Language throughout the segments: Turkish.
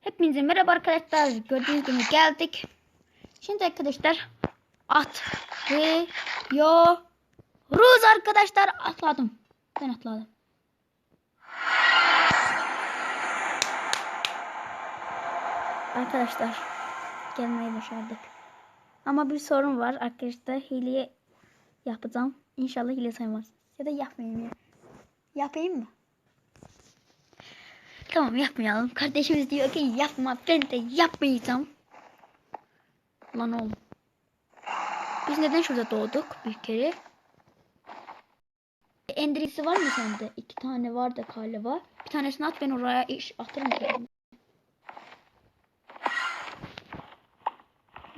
Hepinize merhaba arkadaşlar. Gördüğünüz gibi geldik. Şimdi arkadaşlar atlıyoruz arkadaşlar. Atladım. Ben atladım. Arkadaşlar gelmeyi başardık. Ama bir sorun var arkadaşlar. Hile yapacağım. İnşallah hile saymaz. Ya da yapmayayım ya. Yapayım mı? Tamam yapmayalım. Kardeşimiz diyor ki yapma. Ben de yapmayacağım. Lan oğlum. Biz neden şurada doğduk bir kere? Endriksi var mı sende? İki tane var da galiba. Bir tanesini at ben oraya iş atırım. kendime.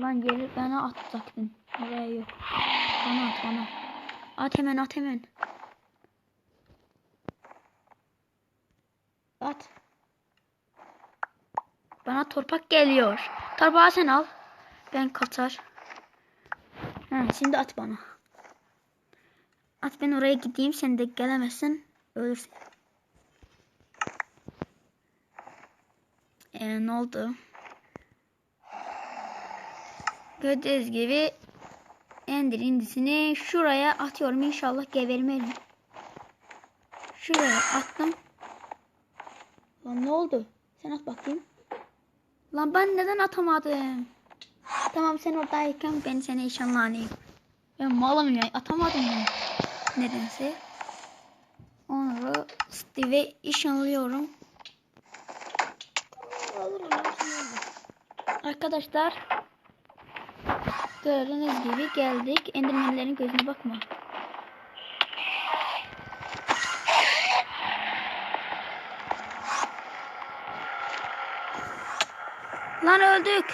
Lan gelir bana atacaktın. Oraya yok. Bana at bana. At hemen at hemen. At. Bana torpak geliyor. Torpağı sen al. Ben kaçar. Ha, şimdi at bana. At ben oraya gideyim. Sen de gelemezsin. Ölürsün. Ee, ne oldu? Gördüğünüz gibi Ender indisini şuraya atıyorum. İnşallah gebermeyelim. Şuraya attım. Lan ne oldu? Sen at bakayım. Lan ben neden atamadım? Tamam sen oradayken ben seni nişanlanayım. Ben malım ya atamadım ya. Nedense. Onları Steve'e nişanlıyorum. Arkadaşlar gördüğünüz gibi geldik. Endermenlerin gözüne bakma. Lan öldük.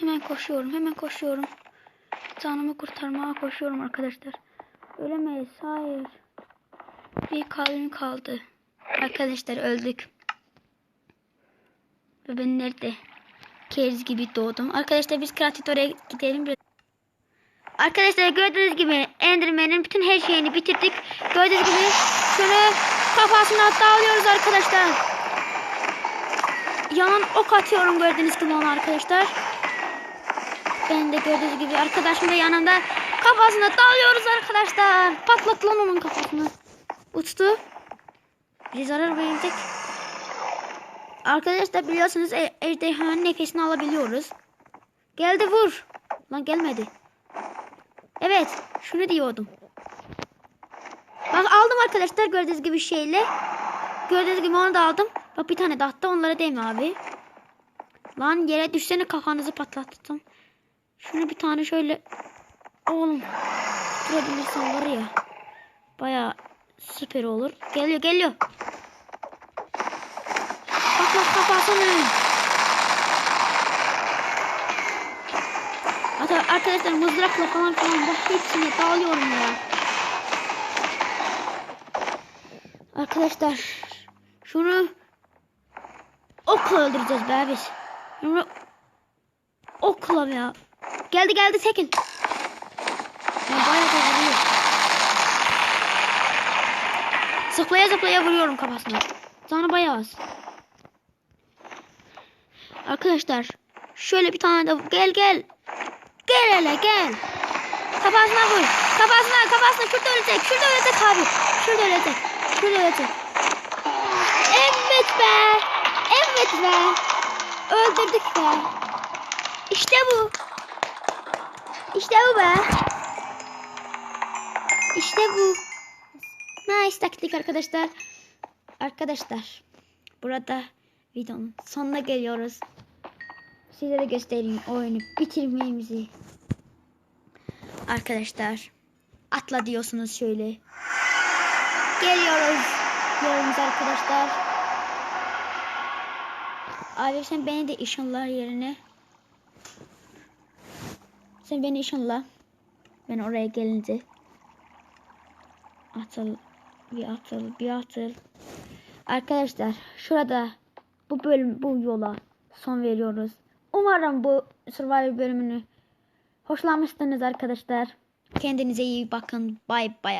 Hemen koşuyorum, hemen koşuyorum. Canımı kurtarmaya koşuyorum arkadaşlar. Ölemeyiz, hayır. Bir kalbim kaldı. Arkadaşlar öldük. Ve ben nerede? Keriz gibi doğdum. Arkadaşlar biz Kratit oraya gidelim. Arkadaşlar gördüğünüz gibi Enderman'in bütün her şeyini bitirdik. Gördüğünüz gibi şunu kafasına dağılıyoruz arkadaşlar. Yanan ok atıyorum gördüğünüz gibi ona arkadaşlar. Ben de gördüğünüz gibi arkadaşım da yanımda kafasına dalıyoruz arkadaşlar. Patlat lan onun kafasını. Uçtu. Bir zarar verecek. Arkadaşlar biliyorsunuz e ejderhanın nefesini alabiliyoruz. Geldi vur. Lan gelmedi. Evet şunu diyordum. Bak aldım arkadaşlar gördüğünüz gibi şeyle. Gördüğünüz gibi onu da aldım. Bak bir tane de attı onlara değme abi. Lan yere düşsene kafanızı patlattım. Şunu bir tane şöyle. Oğlum. Tutturabilirsen var ya. Baya süper olur. Geliyor geliyor. Patlat kafasını. Hatta arkadaşlar mızrakla falan filan bak hepsine dağılıyorum ya. Arkadaşlar şunu okla öldüreceğiz be biz. Şunu okla ya. Geldi geldi çekil. Ya bayağı. Zıplaya zıplaya vuruyorum kafasına. Canı bayağı az. Arkadaşlar şöyle bir tane de gel gel. Gel hele gel. Kafasına vur. Kafasına kafasına şurada ölecek. Şurada ölecek abi. Şurada ölecek. Ölecek. Evet be. Evet be. Öldürdük be. İşte bu. İşte bu be. İşte bu. Nice taktik arkadaşlar. Arkadaşlar. Burada videonun sonuna geliyoruz. Size de göstereyim oyunu bitirmemizi. Arkadaşlar. Atla diyorsunuz şöyle. Geliyoruz. Yerimize arkadaşlar. Abi sen beni de ışınlar yerine. Sen beni ışınla. Ben oraya gelince. Atıl. Bir atıl. Bir atıl. Arkadaşlar şurada bu bölüm bu yola son veriyoruz. Umarım bu survival bölümünü hoşlanmışsınız arkadaşlar. Kendinize iyi bakın. Bye bye.